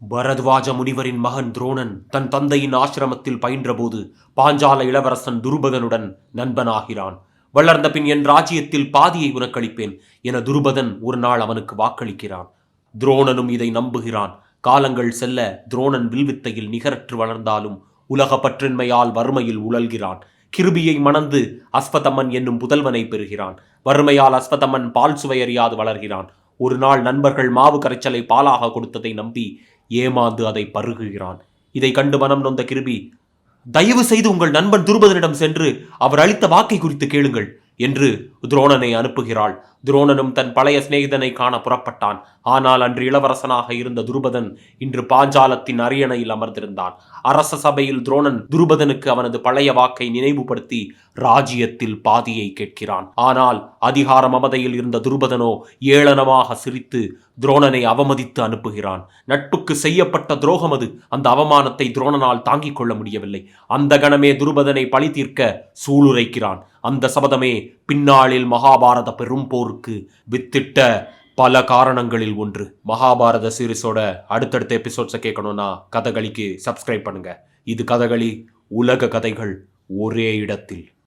பரத்வாஜ முனிவரின் மகன் துரோணன் தன் தந்தையின் ஆசிரமத்தில் பயின்றபோது பாஞ்சால இளவரசன் துருபதனுடன் நண்பனாகிறான். வளர்ந்த பின் என் ராஜ்யத்தில் பாதியை உனக்களிப்பேன் என துருபதன் ஒரு நாள் அவனுக்கு வாக்களிக்கிறான். துரோணனும் இதை நம்புகிறான். காலங்கள் செல்ல துரோணன் வில்வித்தையில் நிகரற்று வளர்ந்தாலும் உலக பற்றின்மையால் வறுமையில் உழல்கிறான். கிருபியை மணந்து அஸ்வதமன் என்னும் புதல்வனை பெறுகிறான். வறுமையால் அஸ்வதமன் பால் சுவையறியாது வளர்கிறான். ஒரு நாள் நண்பர்கள் மாவு கரைச்சலை பாலாக கொடுத்ததை நம்பி ஏமாந்து அதை பருகுகிறான். இதை கண்டு மனம் நொந்த கிருபி தயவு செய்து உங்கள் நண்பன் துருபதனிடம் சென்று அவர் அளித்த வாக்கை குறித்து கேளுங்கள். என்று துரோணனை அனுப்புகிறாள். துரோணனும் தன் பழைய சிநேகிதனை காண புறப்பட்டான். ஆனால் அன்று இளவரசனாக இருந்த துருபதன் இன்று பாஞ்சாலத்தின் அரியணையில் அமர்ந்திருந்தான். அரச சபையில் துரோணன் துருபதனுக்கு அவனது பழைய வாக்கை நினைவுபடுத்தி ராஜ்யத்தில் பாதியை கேட்கிறான். ஆனால் அதிகார மமதையில் இருந்த துருபதனோ ஏளனமாக சிரித்து துரோணனை அவமதித்து அனுப்புகிறான். நட்புக்கு செய்யப்பட்ட துரோகம் அது. அந்த அவமானத்தை துரோணனால் தாங்கிக் கொள்ள முடியவில்லை. அந்த கணமே துருபதனை பழி தீர்க்க சூளுரைக்கிறான். அந்த சபதமே பின்னாளில் மகாபாரத பெரும் போருக்கு வித்திட்ட பல காரணங்களில் ஒன்று. மகாபாரத சீரிஸோட அடுத்தடுத்த எபிசோட்ஸை கேட்கணும்னா கதகளிக்கு சப்ஸ்கிரைப் பண்ணுங்க. இது கதகளி உலக கதைகள் ஒரே இடத்தில்.